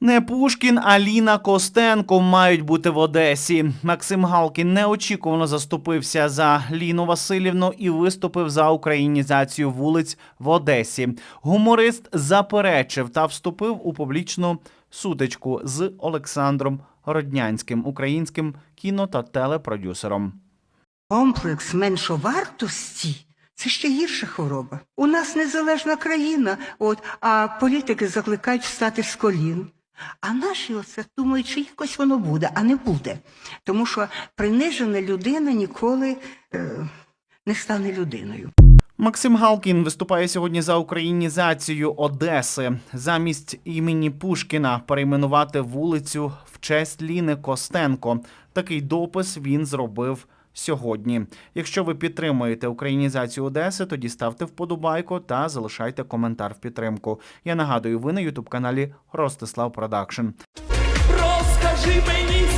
Не Пушкін, а Ліна Костенко мають бути в Одесі. Максим Галкін неочікувано заступився за Ліну Васильівну і виступив за українізацію вулиць в Одесі. Гуморист заперечив та вступив у публічну сутичку з Олександром Роднянським, українським кіно та телепродюсером. Комплекс меншовартості це ще гірша хвороба. У нас незалежна країна, от, а політики закликають встати з колін. А наші оце думають, що якось воно буде, а не буде. Тому що принижена людина ніколи е, не стане людиною. Максим Галкін виступає сьогодні за українізацію Одеси. Замість імені Пушкіна перейменувати вулицю в честь Ліни Костенко. Такий допис він зробив сьогодні. Якщо ви підтримуєте українізацію Одеси, тоді ставте вподобайку та залишайте коментар в підтримку. Я нагадую, ви на ютуб каналі Ростислав Продакшн. Розкажи мені,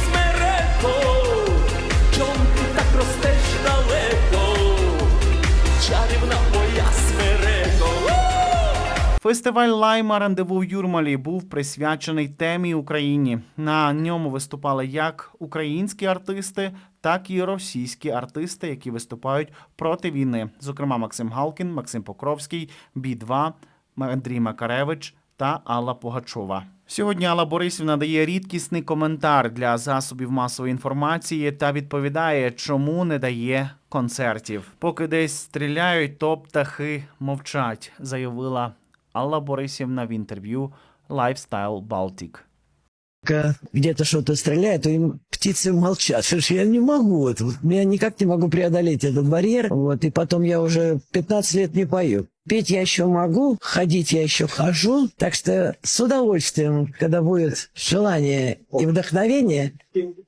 Фестиваль Лайма рандеву в Юрмалі був присвячений темі Україні. На ньому виступали як українські артисти, так і російські артисти, які виступають проти війни. Зокрема, Максим Галкін, Максим Покровський, Бі-2, Андрій Макаревич та Алла Погачова. Сьогодні Алла Борисівна дає рідкісний коментар для засобів масової інформації та відповідає, чому не дає концертів. Поки десь стріляють, то птахи мовчать, заявила Алла Борисівна в інтерв'ю Lifestyle Baltic. Где-то что-то стреляет, им птицы молчат. Ж я не могу. Вот, вот я никак не могу преодолеть этот барьер. Вот, и потом я уже 15 лет не пою. Петь я еще могу, ходить я еще хожу. Так что с удовольствием, когда будет желание и вдохновение,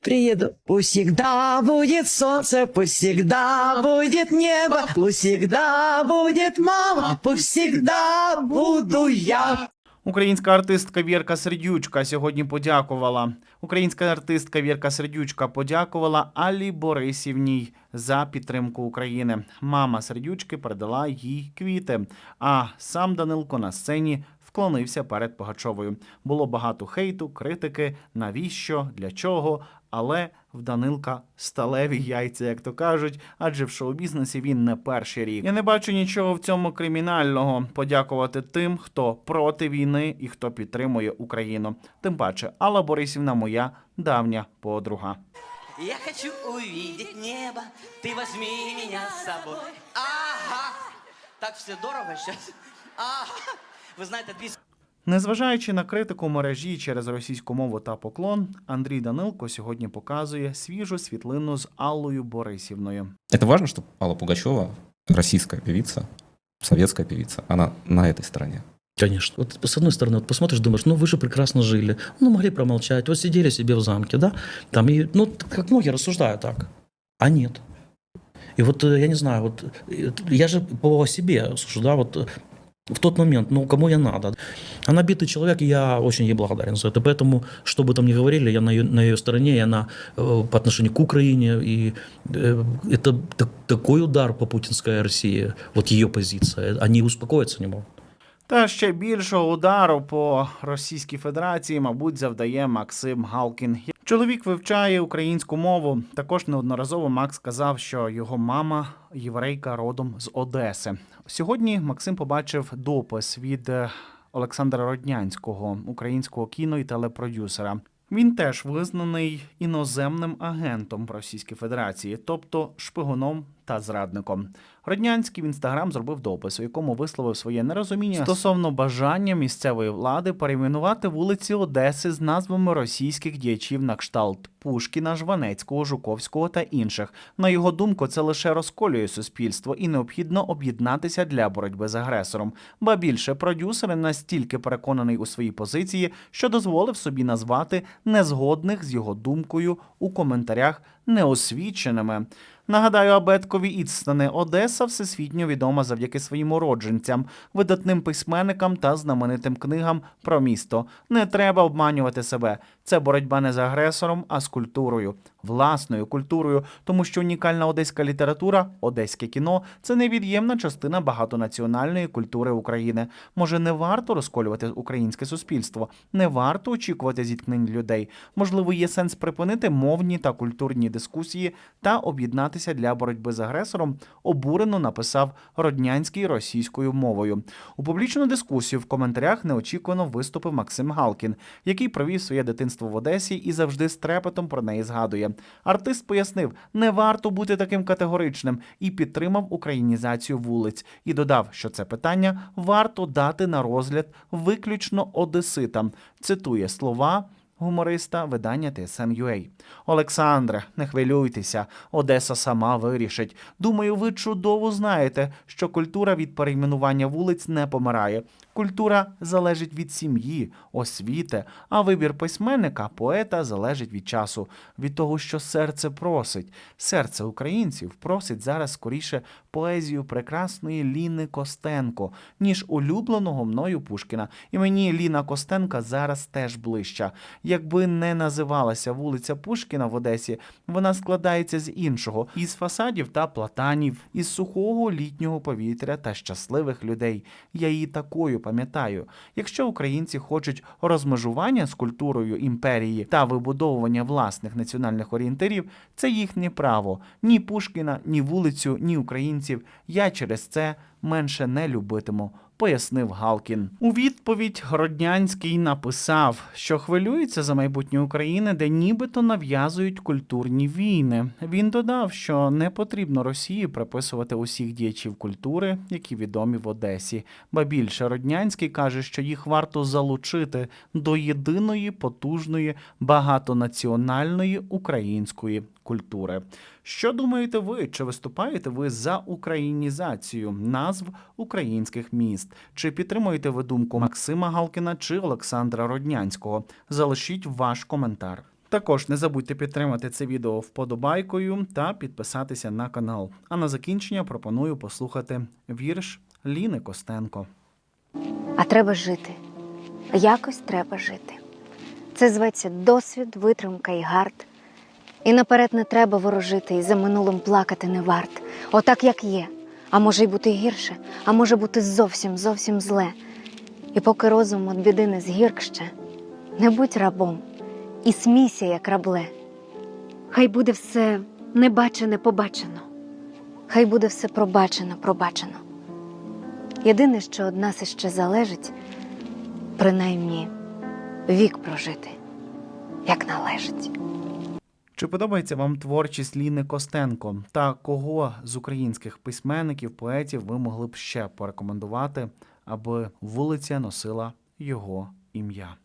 приеду. Пусть всегда будет солнце, пусть всегда будет небо, пусть всегда будет мама, пусть всегда буду я. Українська артистка Вірка Сердючка сьогодні подякувала. Українська артистка Вірка Сердючка подякувала Алі Борисівній за підтримку України. Мама Сердючки передала їй квіти. А сам Данилко на сцені вклонився перед Погачовою. Було багато хейту, критики, навіщо, для чого. Але в Данилка сталеві яйця, як то кажуть, адже в шоу-бізнесі він не перший рік. Я не бачу нічого в цьому кримінального. Подякувати тим, хто проти війни і хто підтримує Україну. Тим паче, Алла Борисівна моя давня подруга. Я хочу увидеть небо, ты возьми меня с собой. Ага. Так все дорого сейчас. Ага. Ви знаєте, дві Незважаючи на критику мережі через російську мову та поклон, Андрій Данилко сьогодні показує свіжу світлину з Аллою Борисівною. Это важно, что Алла Пугачева, российская певица, советская певица, она на этой стороне. Конечно. Вот с одной стороны, вот посмотришь, думаешь, ну вы же прекрасно жили, ну могли промолчать, вот сидели себе в замке, да, там и, ну как многие рассуждают так, а нет. И вот э, я не знаю, вот э, я же по себе сужу, да, вот э, в тот момент, ну кому я надо. Она битый человек, и я очень ей благодарен за это. Поэтому, что бы там ни говорили, я на ее, на ее стороне, и она э, по отношению к Украине, и э, это так- такой удар по путинской России, вот ее позиция, они успокоиться не могут. Та ще більшого удару по Російській Федерації, мабуть, завдає Максим Галкін. Чоловік вивчає українську мову. Також неодноразово Макс сказав, що його мама єврейка родом з Одеси. Сьогодні Максим побачив допис від е, Олександра Роднянського, українського кіно і телепродюсера. Він теж визнаний іноземним агентом Російської Федерації, тобто шпигуном та зрадником. Роднянський в інстаграм зробив допис, у якому висловив своє нерозуміння стосовно бажання місцевої влади перейменувати вулиці Одеси з назвами російських діячів на кшталт Пушкіна, Жванецького, Жуковського та інших. На його думку, це лише розколює суспільство і необхідно об'єднатися для боротьби з агресором. Ба більше продюсер настільки переконаний у своїй позиції, що дозволив собі назвати незгодних з його думкою у коментарях неосвіченими. Нагадаю, абеткові Іцтани Одеса всесвітньо відома завдяки своїм уродженцям, видатним письменникам та знаменитим книгам про місто. Не треба обманювати себе. Це боротьба не з агресором, а з культурою. Власною культурою, тому що унікальна одеська література, одеське кіно це невід'ємна частина багатонаціональної культури України. Може, не варто розколювати українське суспільство, не варто очікувати зіткнень людей. Можливо, є сенс припинити мовні та культурні дискусії та об'єднатися для боротьби з агресором. Обурено написав Роднянський російською мовою. У публічну дискусію в коментарях неочікувано виступив Максим Галкін, який провів своє дитинство в Одесі і завжди з трепетом про неї згадує. Артист пояснив, не варто бути таким категоричним і підтримав українізацію вулиць. І додав, що це питання варто дати на розгляд виключно одеситам. Цитує слова. Гумориста видання TSN.ua. Олександре, не хвилюйтеся, Одеса сама вирішить. Думаю, ви чудово знаєте, що культура від перейменування вулиць не помирає. Культура залежить від сім'ї, освіти, а вибір письменника, поета залежить від часу, від того, що серце просить. Серце українців просить зараз скоріше поезію прекрасної Ліни Костенко, ніж улюбленого мною Пушкіна. І мені Ліна Костенка зараз теж ближча. Якби не називалася вулиця Пушкіна в Одесі, вона складається з іншого із фасадів та платанів, із сухого літнього повітря та щасливих людей. Я її такою пам'ятаю. Якщо українці хочуть розмежування з культурою імперії та вибудовування власних національних орієнтирів, це їхнє право. Ні Пушкіна, ні вулицю, ні українців. Я через це менше не любитиму. Пояснив Галкін. У відповідь Роднянський написав, що хвилюється за майбутнє України, де нібито нав'язують культурні війни. Він додав, що не потрібно Росії приписувати усіх діячів культури, які відомі в Одесі. Ба більше Роднянський каже, що їх варто залучити до єдиної потужної багатонаціональної української культури. Що думаєте ви? Чи виступаєте ви за українізацію назв українських міст? Чи підтримуєте ви думку Максима Галкіна чи Олександра Роднянського? Залишіть ваш коментар. Також не забудьте підтримати це відео вподобайкою та підписатися на канал. А на закінчення пропоную послухати вірш Ліни Костенко. А треба жити. Якось треба жити. Це зветься досвід, витримка і гард. І наперед не треба ворожити, і за минулим плакати не варт. Отак, як є. А може й бути гірше, а може бути зовсім, зовсім зле. І поки розум від біди не згірк ще, не будь рабом і смійся, як рабле. Хай буде все небачене побачено. Хай буде все пробачено, пробачено. Єдине, що од нас іще залежить, принаймні вік прожити, як належить. Чи подобається вам творчість Ліни Костенко? Та кого з українських письменників, поетів ви могли б ще порекомендувати, аби вулиця носила його ім'я?